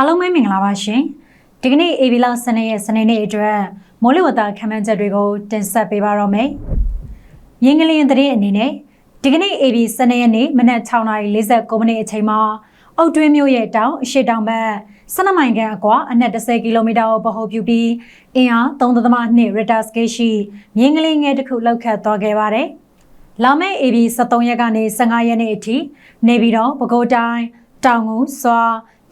အားလုံးပဲမင်္ဂလာပါရှင်ဒီကနေ့ AB လစနေရဲ့စနေနေ့အတွက်မိုးလေဝသခန့်မှန်းချက်တွေကိုတင်ဆက်ပေးပါတော့မယ်မြင်းကလေးသတင်းအနေနဲ့ဒီကနေ့ AB စနေရက်နေ့မနက်6:49မိနစ်အချိန်မှာအုတ်တွင်းမြို့ရဲ့တောင်အရှိတောင်ဘက်12မိုင်ခန့်အကွာအနက်10ကီလိုမီတာကိုပဟုတ်ပြုပြီးအင်အား3.2 Richter scale ရှိမြင်းကလေးငယ်တစ်ခုလောက်ခတ်သွားခဲ့ပါတယ်လာမယ့် AB 73ရက်ကနေ15ရက်နေ့အထိနေပြည်တော်ပဲခူးတိုင်းတောင်ငူစွာ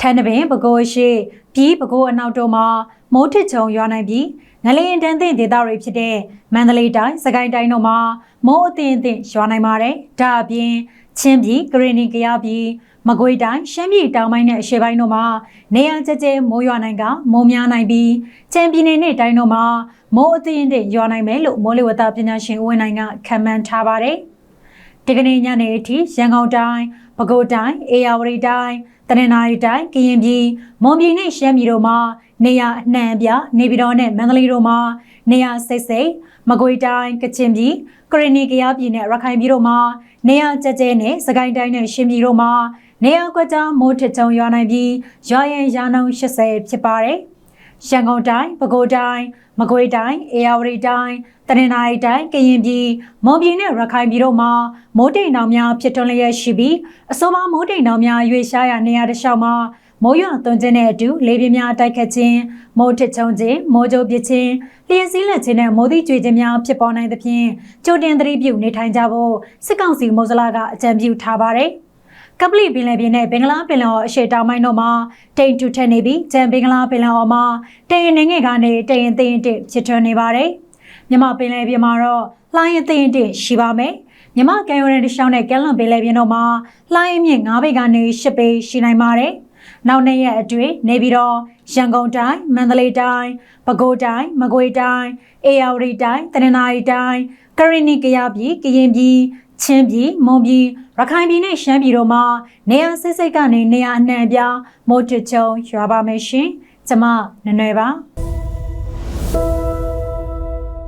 ထန်းတပင်ပဲခူးရှိပြည်ပဲခူးအနောက်တို့မှာမိုးထစ်ချုံရွာနိုင်ပြီးငလျင်တန်းသင့်ဒေသတွေဖြစ်တဲ့မန္တလေးတိုင်းစကိုင်းတိုင်းတို့မှာမိုးအသင့်အသင့်ရွာနိုင်ပါတယ်။ဒါအပြင်ချင်းပြည်ကရင်နီကရပြည်မကွေးတိုင်းရှမ်းပြည်တောင်ပိုင်းနဲ့အရှေ့ပိုင်းတို့မှာနေရာကျကျမိုးရွာနိုင်ကမိုးများနိုင်ပြီးချမ်းပြည်နယ်နဲ့တိုင်းတို့မှာမိုးအသင့်အသင့်ရွာနိုင်မယ်လို့မိုးလေဝသပညာရှင်ဦးဝင်းနိုင်ကခန့်မှန်းထားပါတယ်။ဒီကနေ့ညနေအထိရန်ကုန်တိုင်းပဲခူးတိုင်းအေရဝတီတိုင်း တနင်္သာရီတိုင်းကရင်ပြည်မွန်ပြည်နဲ့ရှမ်းပြည်တို့မှာနေရအနှံ့အပြားနေပြည်တော်နဲ့မန္တလေးတို့မှာနေရစိတ်စိတ်မကွေးတိုင်းကချင်ပြည်ကရင်နီကယားပြည်နဲ့ရခိုင်ပြည်တို့မှာနေရကြကြဲနဲ့စကိုင်းတိုင်းနဲ့ရှမ်းပြည်တို့မှာနေရကွက်ကြားမိုးထစ်ချုံရွာနိုင်ပြီးရွာရင်ရာနှုန်း80ဖြစ်ပါတယ် ရန်ကုန်တိုင်းပဲခူးတိုင်းမကွေးတိုင်းအေရဝတီတိုင်းတနင်္သာရီတိုင်းကရင်ပြည်မွန်ပြည်နဲ့ရခိုင်ပြည်တို့မှာမိုးတိမ်တောင်များဖြစ်ထွန်းလျက်ရှိပြီးအဆိုပါမိုးတိမ်တောင်များရွေရှားရာနေရာတစ်လျှောက်မှာမိုးရွာသွန်းခြင်းနဲ့အတူလေပြင်းများတိုက်ခတ်ခြင်းမိုးထစ်ချုံခြင်းမိုးကြိုးပစ်ခြင်းလျှင်စည်းလက်ခြင်းနဲ့မိုးသီးကြွေခြင်းများဖြစ်ပေါ်နိုင်သဖြင့်ကြိုတင်သတိပြုနေထိုင်ကြဖို့စစ်ကောင်စီမိုးစလာကအကြံပြုထားပါတယ် ကပလီပင်လယ်ပြင်နဲ့ဘင်္ဂလားပင်လယ်အော်အရှေ့တောင်ပိုင်းတို့မှာတိမ်ထူထက်နေပြီးကြံဘင်္ဂလားပင်လယ်အော်မှာတိမ်ရင်ငယ်ကနေတိမ်ရင်သိရင်တစ်ဖြစ်ထွန်းနေပါတယ်။မြမပင်လယ်ပြင်မှာတော့လှိုင်းရင်သိရင်တစ်ရှိပါမယ်။မြမကံရိုရန်တရှောင်းနဲ့ကဲလွန်ပင်လယ်ပြင်တို့မှာလှိုင်းမြင့်9ဘိတ်ကနေ10ဘိတ်ရှိနိုင်ပါတယ်။နောက်နေ့ရက်အတွင်းနေပြီးတော့ရန်ကုန်တိုင်းမန္တလေးတိုင်းပဲခူးတိုင်းမကွေးတိုင်းအေရဝတီတိုင်းတနင်္သာရီတိုင်းကရင်နီကယားပြည်ကရင်ပြည် ချင်းပြည်မွန်ပြည်ရခိုင်ပြည်နဲ့ရှမ်းပြည်တို့မှာနေရာစိတ်စိတ်ကနေနေရာအနှံ့အပြားမိုးထချုံရွာပါမယ်ရှင်။ကျမနနွယ်ပါ